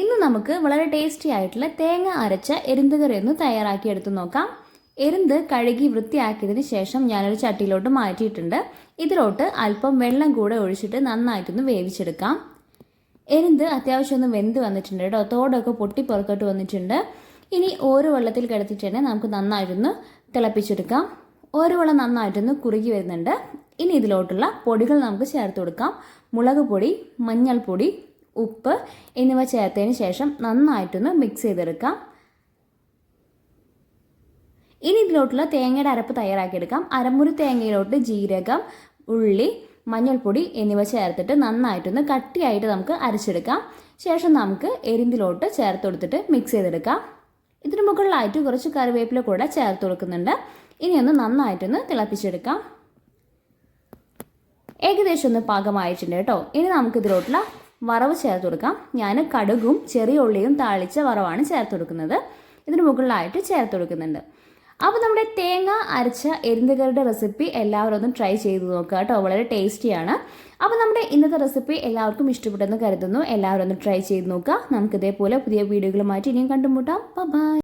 ഇന്ന് നമുക്ക് വളരെ ടേസ്റ്റി ആയിട്ടുള്ള തേങ്ങ അരച്ച എരുന്തുകറി ഒന്ന് തയ്യാറാക്കി എടുത്ത് നോക്കാം. എരുന്ത് കഴുകി വൃത്തിയാക്കിയതിന് ശേഷം ഞാനൊരു ചട്ടിയിലോട്ട് മാറ്റിയിട്ടുണ്ട്. ഇതിലോട്ട് അല്പം വെള്ളം കൂടെ ഒഴിച്ചിട്ട് നന്നായിട്ടൊന്ന് വേവിച്ചെടുക്കാം. എരുന്ത് അത്യാവശ്യം ഒന്ന് വെന്ത് വന്നിട്ടുണ്ട് കേട്ടോ. തോടൊക്കെ പൊട്ടി പുറത്തോട്ട് വന്നിട്ടുണ്ട്. ഇനി ഓരോ വെള്ളത്തിൽ കിടത്തിട്ട് തന്നെ നമുക്ക് നന്നായിട്ടൊന്ന് തിളപ്പിച്ചെടുക്കാം. ഓരോ വെള്ളം നന്നായിട്ടൊന്ന് കുറുകി വരുന്നുണ്ട്. ഇനി ഇതിലോട്ടുള്ള പൊടികൾ നമുക്ക് ചേർത്ത് കൊടുക്കാം. മുളക് പൊടി മഞ്ഞൾപ്പൊടി ഉപ്പ് എന്നിവ ചേർത്തതിന് ശേഷം നന്നായിട്ടൊന്ന് മിക്സ് ചെയ്തെടുക്കാം. ഇനി ഇതിലോട്ടുള്ള തേങ്ങയുടെ അരപ്പ് തയ്യാറാക്കിയെടുക്കാം. അരമുറി തേങ്ങയിലോട്ട് ജീരകം ഉള്ളി മഞ്ഞൾപ്പൊടി എന്നിവ ചേർത്തിട്ട് നന്നായിട്ടൊന്ന് കട്ടിയായിട്ട് നമുക്ക് അരച്ചെടുക്കാം. ശേഷം നമുക്ക് എരിന്തിലോട്ട് ചേർത്ത് കൊടുത്തിട്ട് മിക്സ് ചെയ്തെടുക്കാം. ഇതിന് മുകളിലായിട്ട് കുറച്ച് കറിവേപ്പില കൂടെ ചേർത്ത് കൊടുക്കുന്നുണ്ട്. ഇനി ഒന്ന് നന്നായിട്ടൊന്ന് തിളപ്പിച്ചെടുക്കാം. ഏകദേശം ഒന്ന് പാകമായിട്ടുണ്ട് കേട്ടോ. ഇനി നമുക്ക് ഇതിലോട്ടുള്ള വറവ് ചേർത്ത് കൊടുക്കാം. ഞാൻ കടുകും ചെറിയ ഉള്ളിയും താളിച്ച വറവാണ് ചേർത്ത് കൊടുക്കുന്നത്. ഇതിന് മുകളിലായിട്ട് ചേർത്ത് കൊടുക്കുന്നുണ്ട്. അപ്പോൾ നമ്മുടെ തേങ്ങ അരച്ച എരിന്തുകറിയുടെ റെസിപ്പി എല്ലാവരും ഒന്ന് ട്രൈ ചെയ്ത് നോക്കുക കേട്ടോ. വളരെ ടേസ്റ്റിയാണ് അപ്പോൾ നമ്മുടെ ഇന്നത്തെ റെസിപ്പി എല്ലാവർക്കും ഇഷ്ടപ്പെട്ടെന്ന് കരുതുന്നു. എല്ലാവരും ഒന്ന് ട്രൈ ചെയ്ത് നോക്കുക. നമുക്ക് ഇതേപോലെ പുതിയ വീഡിയോകളുമായിട്ട് ഇനിയും കണ്ടുമുട്ടാം. ബൈ